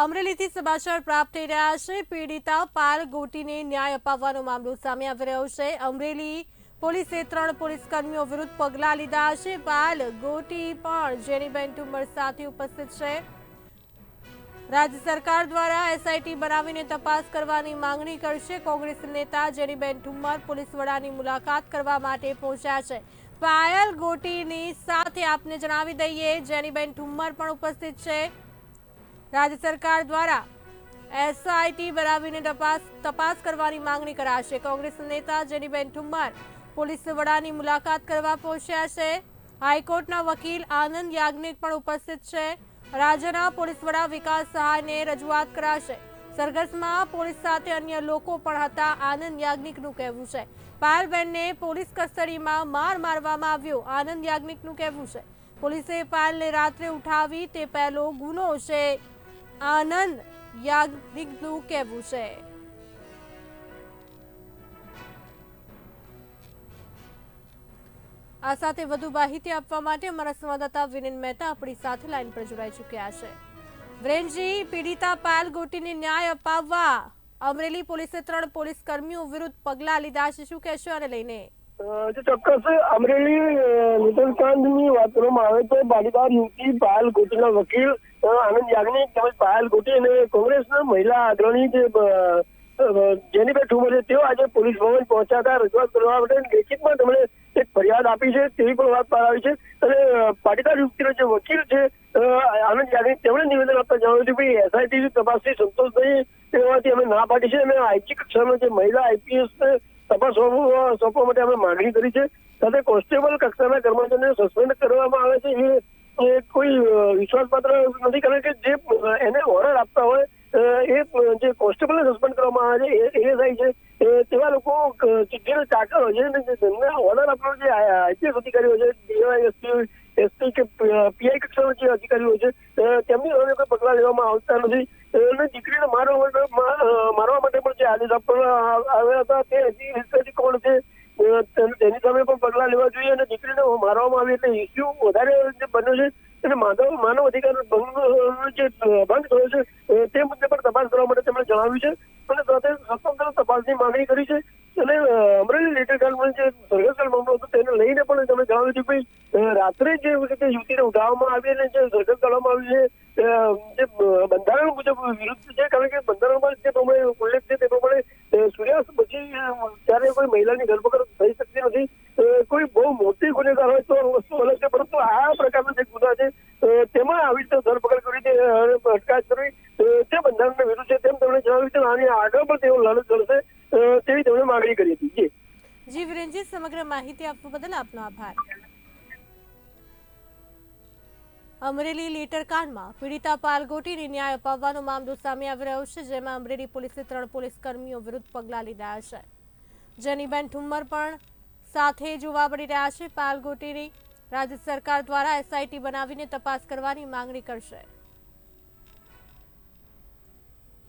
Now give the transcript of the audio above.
અમરેલીથી સમાચાર પ્રાપ્ત થઈ રહ્યા છે. પીડિતા પાલ ગોટીને ન્યાય અપાવવાનો મામલો સામે આવી રહ્યો છે. અમરેલી પોલીસે ત્રણ પોલીસ કર્મીઓ વિરુદ્ધ પગલાં લીધા છે. પાલ ગોટી પણ જેનીબેન ટુમર સાથે ઉપસ્થિત છે. રાજ્ય સરકાર દ્વારા એસઆઈટી બનાવીને તપાસ કરવાની માંગણી કરશે કોંગ્રેસ નેતા જેનીબેન ઠુમ્મર પોલીસ વડાની મુલાકાત કરવા માટે પહોંચ્યા છે. પાયલ ગોટીની સાથે આપને જણાવી દઈએ, જેનીબેન ઠુમ્મર પણ ઉપસ્થિત છે. રાજ્ય સરકાર દ્વારા એસઆઈટી બનાવીને તપાસ તપાસ કરવાની માંગણી કરાશે. કોંગ્રેસ નેતા જેનીબેન ઠુમ્મર પોલીસ વડાની મુલાકાત કરવા પહોંચ્યા છે. હાઈકોર્ટના વકીલ આનંદ યાજ્ઞિક પણ ઉપસ્થિત છે. રાજ્યના પોલીસ વડા વિકાસ સહાયને રજૂઆત કરાશે. સરઘસમાં પોલીસ સાથે અન્ય લોકો પણ હતા આનંદ યાજ્ઞિકનું કહેવું છે. પાયલબેનને પોલીસ કસ્ટડીમાં માર મારવામાં આવ્યો. આનંદ યાજ્ઞિકનું કહેવું છે. પોલીસે પાયલને રાત્રે ઉઠાવી તે પહેલો ગુનો છે. આનંદ યાજ્ઞિકનું કહેવું છે. આ સાથે વધુ માહિતી આપવા માટે અમારા સંવાદદાતા વિનિન મહેતા આપણી સાથે લાઈન પર જોડાઈ ચૂક્યા છે. વ્રેનજી, પીડિતા પાયલ ગોટીને ન્યાય અપાવવા અમરેલી પોલીસે ત્રણ પોલીસ કર્મીઓ વિરુદ્ધ પગલાં લીધા છે. શું કહેશો આને લઈને? ચોક્કસ અમરેલી લુટનકાંડની વાત કરવામાં આવે તો બાલીદાર યુવતી પાયલ ગોટીના વકીલ આનંદ યાજ્ઞિક તેમજ પાયલ ગોટી અને કોંગ્રેસના મહિલા અગ્રણી જે જેનીબેન ઠુમર છે, તેઓ આજે પોલીસ ભવન પહોંચ્યા હતા. રજૂઆત કરવા માટે લેખિતમાં તેમણે એક ફરિયાદ આપી છે, તેવી પણ વાત બહાર આવી છે. અને પાટીદાર યુક્તિનો જે વકીલ છે આનંદ યાજ્ઞિક તેમણે નિવેદન આપતા જણાવ્યું હતું કે એસઆઈટી તપાસથી સંતોષ નહીં તેવાથી અમે ના પાડી છે. અને આઈજી કક્ષાનો જે મહિલા આઈપીએસ તપાસ સોંપવા માટે અમે માંગણી કરી છે. સાથે કોન્સ્ટેબલ કક્ષાના કર્મચારીને સસ્પેન્ડ કરવામાં આવે છે. એ એ કોઈ વિશ્વાસપાત્ર નથી. કારણ કે જે એને ઓર્ડર આપતા હોય એ જે કોન્સ્ટેબલને સસ્પેન્ડ કરવામાં આવે છે એએસઆઈ છે તેવા લોકો ચિઠ્ઠીનો ચાકર હોય છે તેમને ઓર્ડર આપવાનો જે આઈપીએસ અધિકારીઓ છે ડીવાય એસપી કે પીઆઈ કક્ષાના જે અધિકારીઓ છે તેમની સામે કોઈ પગલાં લેવામાં આવતા નથી. અને દીકરીને મારવા માટે મારવા માટે પણ જે આદેશ આપવામાં આવ્યા હતા, તે હજી કોણ છે? તેની સામે પણ પગલાં લેવા જોઈએ અને દીકરીને મારવામાં આવી એટલે ઇસ્યુ વધારે જે બન્યો છે અને માનવ માનવ અધિકાર ભંગ જે ભંગ થયો છે તે મુદ્દે પણ તપાસ કરવા માટે તેમણે જણાવ્યું છે. અને સાથે સ્વતંત્ર તપાસની માંગણી કરી છે. અને અમરેલી લેટર કાંડમાં જે સરઘસલ મામલો હતો, તેને લઈને પણ તેમણે જણાવ્યું છે ભાઈ રાત્રે જે રીતે યુવતીને ઉઠાવવામાં આવી અને જે સરઘસ કરવામાં આવી છે જે બંધારણ મુજબ વિરુદ્ધ છે, કારણ કે બંધારણમાં જે પ્રમાણે ઉલ્લેખ છે તે પ્રમાણે સૂર્યાસ્ત પછી ત્યારે કોઈ મહિલાની ધરપકડ થઈ શકતી નથી. કોઈ બહુ મોટી ગુનેગાર હોય તો વસ્તુ અલગ છે, પરંતુ આ પ્રકારના જે ગુના છે તેમાં આવી રીતે ધરપકડ કરી છે અટકાયત કરવી તે બંધારણને વિરુદ્ધ છે તેમ તેમણે જણાવ્યું છે આની આગળ પણ તેઓ લડત લડશે તેવી તેમણે માગણી કરી હતી. જી. જી, વિરેનજી, સમગ્ર માહિતી આપવા બદલ આપનો આભાર. અમરેલી લેટરકાંડમાં પીડિતા પાલગોટીને ન્યાય અપાવવાનો મામલો સામે આવી રહ્યો છે, જેમાં અમરેલી પોલીસે ત્રણ પોલીસ કર્મીઓ વિરુદ્ધ પગલાં લીધા છે. જેનીબેન ઠુમ્મર પણ સાથે જોવા મળી રહ્યા છે. પાલગોટીની રાજ્ય સરકાર દ્વારા એસઆઈટી બનાવીને તપાસ કરવાની માંગણી કરશે.